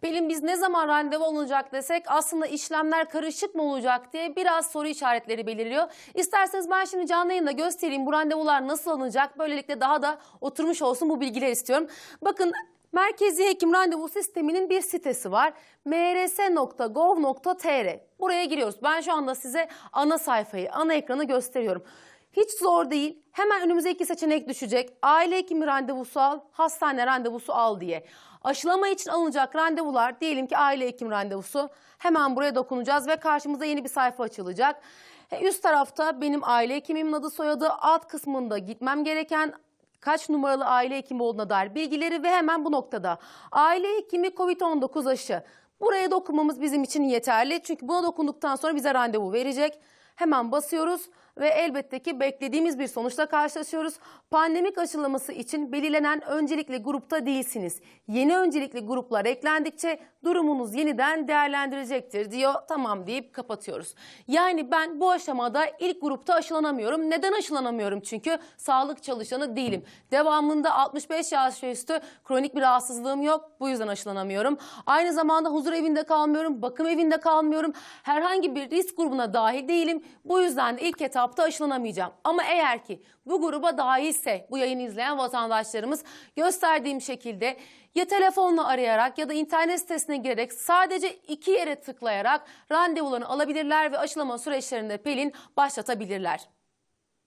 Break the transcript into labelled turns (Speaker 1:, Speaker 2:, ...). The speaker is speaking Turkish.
Speaker 1: Pelin biz ne zaman randevu alınacak desek aslında işlemler karışık mı olacak diye biraz soru işaretleri beliriyor. İsterseniz ben şimdi canlı yayında göstereyim bu randevular nasıl alınacak. Böylelikle daha da oturmuş olsun bu bilgiler istiyorum. Bakın Merkezi Hekim Randevu Sistemi'nin bir sitesi var. mrs.gov.tr. Buraya giriyoruz. Ben şu anda size ana sayfayı, ana ekranı gösteriyorum. Hiç zor değil. Hemen önümüze iki seçenek düşecek. Aile hekimi randevusu al, hastane randevusu al diye. Aşılama için alınacak randevular diyelim ki aile hekim randevusu. Hemen buraya dokunacağız ve karşımıza yeni bir sayfa açılacak. E, Üst tarafta benim aile hekimimin adı soyadı, alt kısmında gitmem gereken kaç numaralı aile hekimi olduğuna dair bilgileri ve hemen bu noktada aile hekimi COVID-19 aşı. Buraya dokunmamız bizim için yeterli. Çünkü buna dokunduktan sonra bize randevu verecek. Hemen basıyoruz ve elbette ki beklediğimiz bir sonuçla karşılaşıyoruz. Pandemik aşılaması için belirlenen öncelikli grupta değilsiniz. Yeni öncelikli gruplar eklendikçe durumunuz yeniden değerlendirilecektir diyor. Tamam deyip kapatıyoruz. Yani ben bu aşamada ilk grupta aşılanamıyorum. Neden aşılanamıyorum? Çünkü sağlık çalışanı değilim. Devamında 65 yaş ve üstü kronik bir rahatsızlığım yok. Bu yüzden aşılanamıyorum. Aynı zamanda huzur evinde kalmıyorum, bakım evinde kalmıyorum. Herhangi bir risk grubuna dahil değilim. Bu yüzden de ilk etapta aşılanamayacağım. Ama eğer ki bu gruba dahilse bu yayını izleyen vatandaşlarımız gösterdiğim şekilde ya telefonla arayarak ya da internet sitesine girerek sadece iki yere tıklayarak randevularını alabilirler ve aşılama süreçlerinde Pelin başlatabilirler.